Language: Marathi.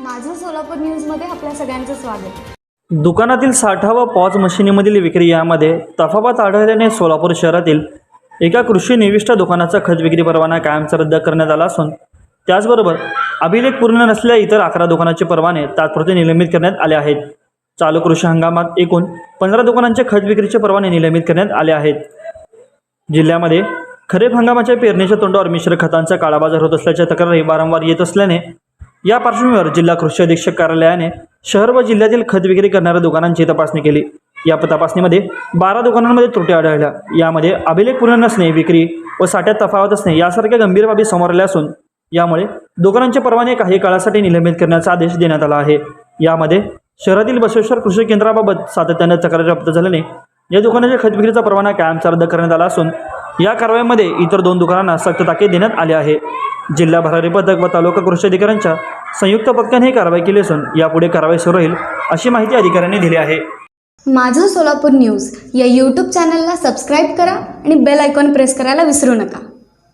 माझं सोलापूर न्यूजमध्ये आपल्या सगळ्यांचं स्वागत. दुकानातील साठा व पॉज मशिनीमधील विक्री यामध्ये तफावत आढळल्याने सोलापूर शहरातील एका कृषी निविष्ट दुकानाचा खत विक्री परवाना कायमचा रद्द करण्यात आला असून त्याचबरोबर अभिलेख पूर्ण नसलेल्या इतर अकरा दुकानाचे परवाने तात्पुरते निलंबित करण्यात आले आहेत. चालू कृषी हंगामात एकूण पंधरा दुकानांचे खत विक्रीचे परवाने निलंबित करण्यात आले आहेत. जिल्ह्यामध्ये खरीप हंगामाच्या पेरणीच्या तोंडावर मिश्र खतांचा काळाबाजार होत असल्याच्या तक्रारी वारंवार येत असल्याने या पार्श्वभूमीवर जिल्हा कृषी अधीक्षक कार्यालयाने शहर व जिल्ह्यातील खत विक्री करणाऱ्या दुकानांची तपासणी केली. या तपासणीमध्ये बारा दुकानांमध्ये त्रुटी आढळल्या. यामध्ये अभिलेख पूर्ण नसणे विक्री व साठ्यात तफावत असणे यासारख्या गंभीर बाबी समोर आल्या असून यामुळे दुकानांचे परवाने काही काळासाठी निलंबित करण्याचा आदेश देण्यात आला आहे. यामध्ये शहरातील बसवेश्वर कृषी केंद्राबाबत सातत्याने तक्रारी प्राप्त झाल्याने या दुकानाच्या खत विक्रीचा परवाना कायमचा रद्द करण्यात आला असून या कारवाईमध्ये इतर दोन दुकानांना सक्त ताकीद देण्यात आली आहे. जिल्हा भरारी पथक व तालुका कृषी अधिकाऱ्यांच्या संयुक्त पथकाने ही कारवाई केली असून यापुढे कारवाई सुरू राहील अशी माहिती अधिकाऱ्यांनी दिली आहे. माझं सोलापूर न्यूज या यूट्यूब चॅनलला सबस्क्राईब करा आणि बेल आयकॉन प्रेस करायला विसरू नका.